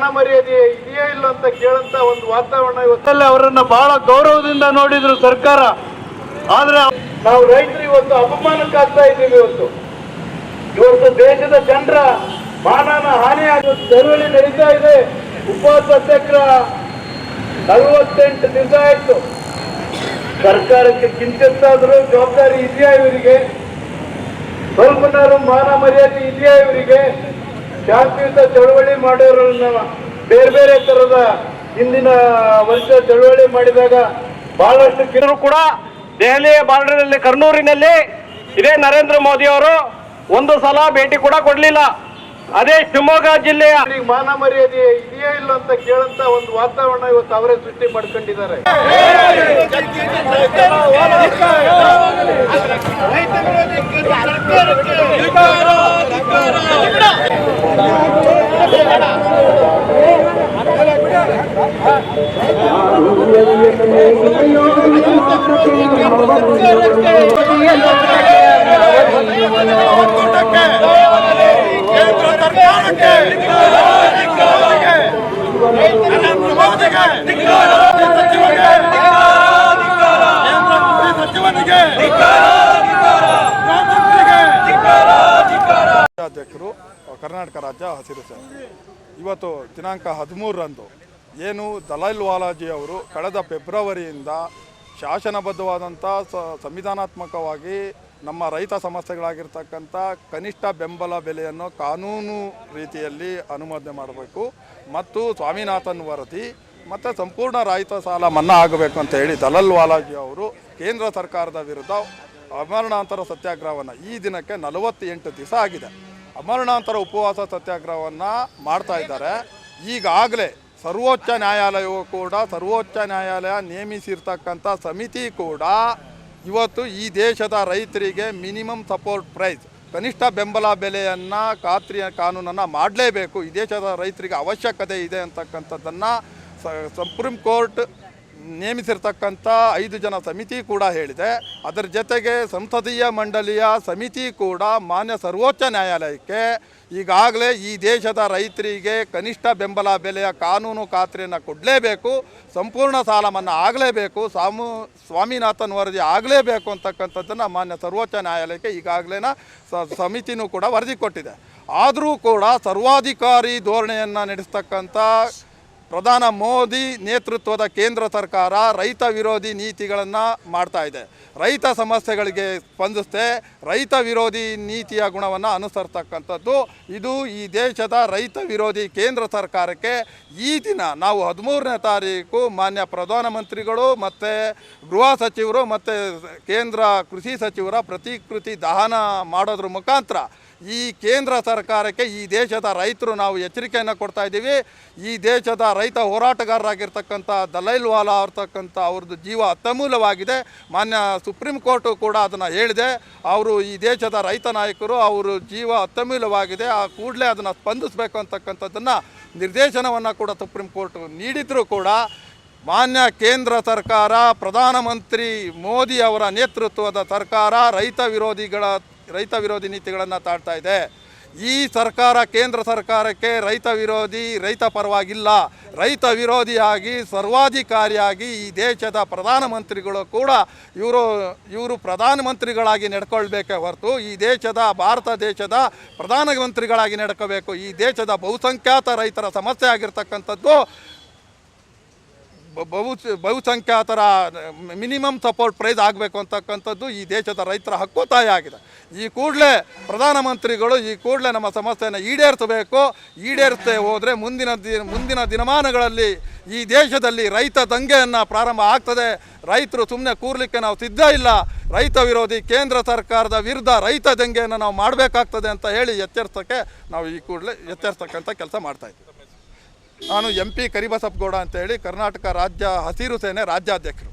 ಮಾನ ಮರ್ಯಾದೆ ಇದೆಯೇ ಇಲ್ಲ ಅಂತ ಕೇಳಂತ ಒಂದು ವಾತಾವರಣ ಇವತ್ತಲ್ಲಿ ಅವರನ್ನ ಬಹಳ ಗೌರವದಿಂದ ನೋಡಿದ್ರು ಸರ್ಕಾರ. ಆದ್ರೆ ನಾವು ರೈತರು ಇವತ್ತು ಅಪಮಾನಕ್ಕಾಗ್ತಾ ಇದ್ದೀವಿ ಇವತ್ತು. ಇವತ್ತು ದೇಶದ ಜನರ ಮಾನನ ಹಾನಿಯಾಗಿ ಚಳುವಳಿ ನಡೀತಾ ಇದೆ. ಉಪವಾಸ ಸತ್ಯಾಗ್ರಹ ನಲವತ್ತೆಂಟು ದಿವಸ ಆಯ್ತು. ಸರ್ಕಾರಕ್ಕೆ ಕಿಂಚಿತ್ತಾದರೂ ಜವಾಬ್ದಾರಿ ಇದೆಯಾ ಇವರಿಗೆ? ಸ್ವಲ್ಪನಾರು ಮಾನ ಮರ್ಯಾದೆ ಇದೆಯಾ ಇವರಿಗೆ? ಶಾಂತಿಯುತ ಚಳವಳಿ ಮಾಡೋರನ್ನ ಬೇರೆ ಬೇರೆ ತರದ ಹಿಂದಿನ ವರ್ಷ ಚಳವಳಿ ಮಾಡಿದಾಗ ಬಹಳಷ್ಟು ಕಿರು ಕೂಡ ದೆಹಲಿಯ ಬಾರ್ಡರ್ನಲ್ಲಿ ಕರ್ನೂರಿನಲ್ಲಿ ಇದೇ ನರೇಂದ್ರ ಮೋದಿ ಅವರು ಒಂದು ಸಲ ಭೇಟಿ ಕೂಡ ಕೊಡಲಿಲ್ಲ. ಅದೇ ಶಿವಮೊಗ್ಗ ಜಿಲ್ಲೆಯ ಮಾನ ಮರ್ಯಾದೆ ಇದೆಯೇ ಇಲ್ಲ ಅಂತ ಕೇಳಂತ ಒಂದು ವಾತಾವರಣ ಇವತ್ತು ಅವರೇ ಸೃಷ್ಟಿ ಮಾಡ್ಕೊಂಡಿದ್ದಾರೆ ಕೇಂದ್ರ ಸರ್ಕಾರಕ್ಕೆ ನರೇಂದ್ರ ಮೋದಿಗೆ ಸಚಿವನಿಗೆ ಕೇಂದ್ರ ಕೃಷಿ ಸಚಿವನಿಗೆ ಗೃಹಮಂತ್ರಿಗೆ ಅಧ್ಯಕ್ಷರು ಕರ್ನಾಟಕ ರಾಜ್ಯ ಹಸಿರು ಸರ್ ಇವತ್ತು ದಿನಾಂಕ ಹದಿಮೂರರಂದು ಏನು ದಲೈಲ್ ವಾಲಾಜಿ ಅವರು ಕಳೆದ ಫೆಬ್ರವರಿಯಿಂದ ಶಾಸನಬದ್ಧವಾದಂಥ ಸಂವಿಧಾನಾತ್ಮಕವಾಗಿ ನಮ್ಮ ರೈತ ಸಮಸ್ಯೆಗಳಾಗಿರ್ತಕ್ಕಂಥ ಕನಿಷ್ಠ ಬೆಂಬಲ ಬೆಲೆಯನ್ನು ಕಾನೂನು ರೀತಿಯಲ್ಲಿ ಅನುಮೋದನೆ ಮಾಡಬೇಕು ಮತ್ತು ಸ್ವಾಮಿನಾಥನ್ ವರದಿ ಮತ್ತು ಸಂಪೂರ್ಣ ರೈತ ಸಾಲ ಮನ್ನಾ ಆಗಬೇಕು ಅಂತ ಹೇಳಿ ದಲಲ್ ವಾಲಾಜಿ ಅವರು ಕೇಂದ್ರ ಸರ್ಕಾರದ ವಿರುದ್ಧ ಅಮರಣಾಂತರ ಸತ್ಯಾಗ್ರಹವನ್ನು ಈ ದಿನಕ್ಕೆ ನಲವತ್ತೆಂಟು ದಿವಸ ಆಗಿದೆ. ಅಮರಣಾಂತರ ಉಪವಾಸ ಸತ್ಯಾಗ್ರಹವನ್ನು ಮಾಡ್ತಾ ಇದ್ದಾರೆ. ಈಗಾಗಲೇ ಸರ್ವೋಚ್ಚ ನ್ಯಾಯಾಲಯವು ಕೂಡ, ಸರ್ವೋಚ್ಚ ನ್ಯಾಯಾಲಯ ನೇಮಿಸಿರ್ತಕ್ಕಂಥ ಸಮಿತಿ ಕೂಡ ಇವತ್ತು ಈ ದೇಶದ ರೈತರಿಗೆ ಮಿನಿಮಮ್ ಸಪೋರ್ಟ್ ಪ್ರೈಸ್, ಕನಿಷ್ಠ ಬೆಂಬಲ ಬೆಲೆಯನ್ನು ಖಾತ್ರಿ ಕಾನೂನನ್ನು ಮಾಡಲೇಬೇಕು. ಈ ದೇಶದ ರೈತರಿಗೆ ಅವಶ್ಯಕತೆ ಇದೆ ಅಂತಕ್ಕಂಥದ್ದನ್ನು ಸುಪ್ರೀಂ ಕೋರ್ಟ್ ನೇಮಿಸಿರ್ತಕ್ಕಂಥ ಐದು ಜನ ಸಮಿತಿ ಕೂಡ ಹೇಳಿದೆ. ಅದರ ಜೊತೆಗೆ ಸಂಸದೀಯ ಮಂಡಳಿಯ ಸಮಿತಿ ಕೂಡ ಮಾನ್ಯ ಸರ್ವೋಚ್ಚ ನ್ಯಾಯಾಲಯಕ್ಕೆ ಈಗಾಗಲೇ ಈ ದೇಶದ ರೈತರಿಗೆ ಕನಿಷ್ಠ ಬೆಂಬಲ ಬೆಲೆಯ ಕಾನೂನು ಖಾತ್ರಿಯನ್ನು ಕೊಡಲೇಬೇಕು, ಸಂಪೂರ್ಣ ಸಾಲ ಮನ್ನಾ ಆಗಲೇಬೇಕು, ಸಾಮು, ಸ್ವಾಮಿನಾಥನ್ ವರದಿ ಆಗಲೇಬೇಕು ಅಂತಕ್ಕಂಥದ್ದನ್ನು ಮಾನ್ಯ ಸರ್ವೋಚ್ಚ ನ್ಯಾಯಾಲಯಕ್ಕೆ ಈಗಾಗಲೇ ಸಮಿತಿನೂ ಕೂಡ ವರದಿ ಕೊಟ್ಟಿದೆ. ಆದರೂ ಕೂಡ ಸರ್ವಾಧಿಕಾರಿ ಧೋರಣೆಯನ್ನು ನಡೆಸ್ತಕ್ಕಂಥ ಪ್ರಧಾನ ಮೋದಿ ನೇತೃತ್ವದ ಕೇಂದ್ರ ಸರ್ಕಾರ ರೈತ ವಿರೋಧಿ ನೀತಿಗಳನ್ನು ಮಾಡ್ತಾ ಇದೆ. ರೈತ ಸಮಸ್ಯೆಗಳಿಗೆ ಸ್ಪಂದಿಸದೆ ರೈತ ವಿರೋಧಿ ನೀತಿಯ ಗುಣವನ್ನು ಅನುಸರ್ತಕ್ಕಂಥದ್ದು ಇದು ಈ ದೇಶದ ರೈತ ವಿರೋಧಿ ಕೇಂದ್ರ ಸರ್ಕಾರಕ್ಕೆ ಈ ದಿನ ನಾವು ಹದಿಮೂರನೇ ತಾರೀಕು ಮಾನ್ಯ ಪ್ರಧಾನಮಂತ್ರಿಗಳು ಮತ್ತು ಗೃಹ ಸಚಿವರು ಮತ್ತು ಕೇಂದ್ರ ಕೃಷಿ ಸಚಿವರ ಪ್ರತಿಕೃತಿ ದಹನ ಮಾಡೋದ್ರ ಮುಖಾಂತರ ಈ ಕೇಂದ್ರ ಸರ್ಕಾರಕ್ಕೆ ಈ ದೇಶದ ರೈತರು ನಾವು ಎಚ್ಚರಿಕೆಯನ್ನು ಕೊಡ್ತಾ ಇದ್ದೀವಿ. ಈ ದೇಶದ ರೈತ ಹೋರಾಟಗಾರರಾಗಿರ್ತಕ್ಕಂಥ ದಲೈಲ್ ವಾಲಾ ಅವ್ರತಕ್ಕಂಥ ಅವ್ರದ್ದು ಜೀವ ಅತ್ಯಮೂಲ್ಯವಾಗಿದೆ ಮಾನ್ಯ ಸುಪ್ರೀಂ ಕೋರ್ಟು ಕೂಡ ಅದನ್ನು ಹೇಳಿದೆ. ಅವರು ಈ ದೇಶದ ರೈತ ನಾಯಕರು ಅವರು ಜೀವ ಅತ್ಯಮೂಲ್ಯವಾಗಿದೆ ಆ ಕೂಡಲೇ ಅದನ್ನು ಸ್ಪಂದಿಸಬೇಕು ಅಂತಕ್ಕಂಥದ್ದನ್ನು ನಿರ್ದೇಶನವನ್ನು ಕೂಡ ಸುಪ್ರೀಂ ಕೋರ್ಟ್ ನೀಡಿದರೂ ಕೂಡ ಮಾನ್ಯ ಕೇಂದ್ರ ಸರ್ಕಾರ, ಪ್ರಧಾನಮಂತ್ರಿ ಮೋದಿ ಅವರ ನೇತೃತ್ವದ ಸರ್ಕಾರ, ರೈತ ವಿರೋಧಿಗಳ ರೈತ ವಿರೋಧಿ ನೀತಿಗಳನ್ನು ತಾಡ್ತಾ ಇದೆ. ಈ ಸರ್ಕಾರ ಕೇಂದ್ರ ಸರ್ಕಾರಕ್ಕೆ ರೈತ ವಿರೋಧಿ, ರೈತ ಪರವಾಗಿಲ್ಲ. ರೈತ ವಿರೋಧಿಯಾಗಿ, ಸರ್ವಾಧಿಕಾರಿಯಾಗಿ ಈ ದೇಶದ ಪ್ರಧಾನಮಂತ್ರಿಗಳು ಕೂಡ ಇವರು ಇವರು ಪ್ರಧಾನಮಂತ್ರಿಗಳಾಗಿ ನಡ್ಕೊಳ್ಬೇಕೇ ಹೊರತು ಈ ದೇಶದ, ಭಾರತ ದೇಶದ ಪ್ರಧಾನಮಂತ್ರಿಗಳಾಗಿ ನಡ್ಕೋಬೇಕು. ಈ ದೇಶದ ಬಹುಸಂಖ್ಯಾತ ರೈತರ ಸಮಸ್ಯೆ ಆಗಿರ್ತಕ್ಕಂಥದ್ದು ಬಹು ಬಹುಸಂಖ್ಯಾತರ ಮಿನಿಮಮ್ ಸಪೋರ್ಟ್ ಪ್ರೈಸ್ ಆಗಬೇಕು ಅಂತಕ್ಕಂಥದ್ದು ಈ ದೇಶದ ರೈತರ ಹಕ್ಕೊತ್ತಾಯ ಆಗಿದೆ. ಈ ಕೂಡಲೇ ಪ್ರಧಾನಮಂತ್ರಿಗಳು ಈ ಕೂಡಲೇ ನಮ್ಮ ಸಮಸ್ಯೆಯನ್ನು ಈಡೇರಿಸಬೇಕು. ಈಡೇರಿಸದೆ ಹೋದರೆ ಮುಂದಿನ ದಿ ಮುಂದಿನ ದಿನಮಾನಗಳಲ್ಲಿ ಈ ದೇಶದಲ್ಲಿ ರೈತ ದಂಗೆಯನ್ನು ಪ್ರಾರಂಭ ಆಗ್ತದೆ. ರೈತರು ಸುಮ್ಮನೆ ಕೂರ್ಲಿಕ್ಕೆ ನಾವು ಸಿದ್ಧ ಇಲ್ಲ. ರೈತ ವಿರೋಧಿ ಕೇಂದ್ರ ಸರ್ಕಾರದ ವಿರುದ್ಧ ರೈತ ದಂಗೆಯನ್ನು ನಾವು ಮಾಡಬೇಕಾಗ್ತದೆ ಅಂತ ಹೇಳಿ ಎಚ್ಚರಿಸೋಕ್ಕೆ ನಾವು ಈ ಕೂಡಲೇ ಎಚ್ಚರಿಸ್ತಕ್ಕಂಥ ಕೆಲಸ ಮಾಡ್ತಾಯಿದ್ದೀವಿ ನಾನು ಎಂ ಪಿ ಕರಿಬಸಪ್ಪಗೌಡ ಅಂತೇಳಿ ಕರ್ನಾಟಕ ರಾಜ್ಯ ಹಸಿರು ಸೇನೆ ರಾಜ್ಯಾಧ್ಯಕ್ಷರು.